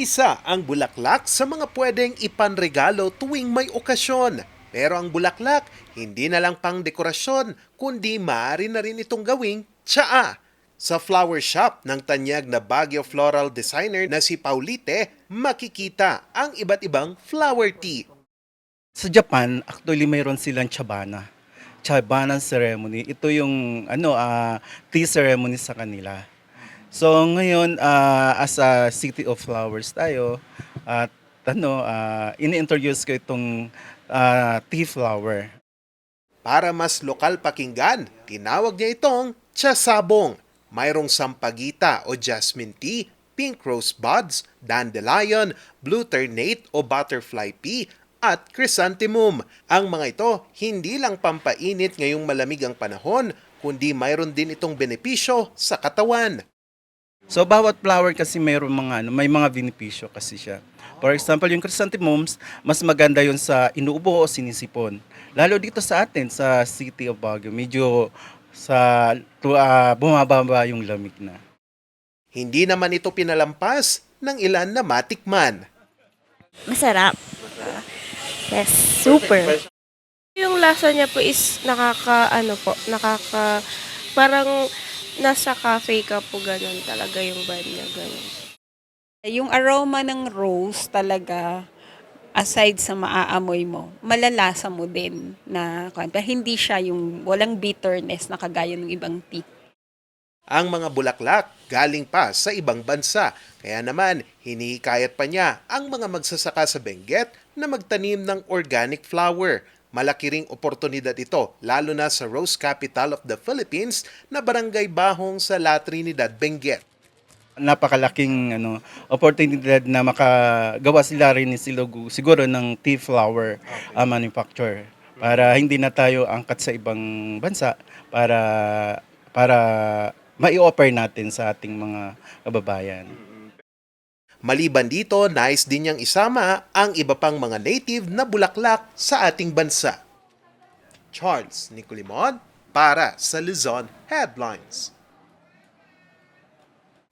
Isa ang bulaklak sa mga pwedeng ipanregalo tuwing may okasyon. Pero ang bulaklak, hindi na lang pang dekorasyon, kundi maaari na rin itong gawing tsaa. Sa flower shop ng tanyag na Baguio floral designer na si Paulite, makikita ang iba't ibang flower tea. Sa Japan, actually mayroon silang chabana. Chabana ceremony. Ito yung ano ah, tea ceremony sa kanila. So ngayon ah, as a City of Flowers tayo at ano ah, ini-introduce ko itong ah, tea flower. Para mas lokal pakinggan, tinawag niya itong tsasabong. Mayroong sampagita o jasmine tea, pink rose buds, dandelion, blue ternate o butterfly pea, at chrysanthemum. Ang mga ito, hindi lang pampainit ngayong malamig ang panahon, kundi mayroon din itong benepisyo sa katawan. So bawat flower kasi mayroon mga ano, may mga benepisyo kasi siya. For example, yung chrysanthemums, mas maganda yun sa inuubo o sinisipon. Lalo dito sa atin, sa City of Baguio, medyo sa ah, bumababa yung lamig na. Hindi naman ito pinalampas ng ilan na matikman. Masarap. Yes, super. Yung lasa niya po is nakaka, ano po, nakaka, parang nasa cafe ka po ganun talaga yung vibe niya, ganun. Yung aroma ng rose talaga, aside sa maaamoy mo, malalasa mo din na. Pero hindi siya yung walang bitterness na kagaya ng ibang tea. ang mga bulaklak galing pa sa ibang bansa. Kaya naman, hinihikayat pa niya ang mga magsasaka sa Benguet na magtanim ng organic flower. Malaki ring oportunidad ito, lalo na sa Rose Capital of the Philippines na Barangay Bahong sa La Trinidad, Benguet. Napakalaking ano, opportunity na makagawa sila rin ni Silogu siguro ng tea flower ah, manufacture para hindi na tayo angkat sa ibang bansa para para mai-offer natin sa ating mga kababayan. Maliban dito, nais din niyang isama ang iba pang mga native na bulaklak sa ating bansa. Charles Nicolimon para sa Luzon Headlines.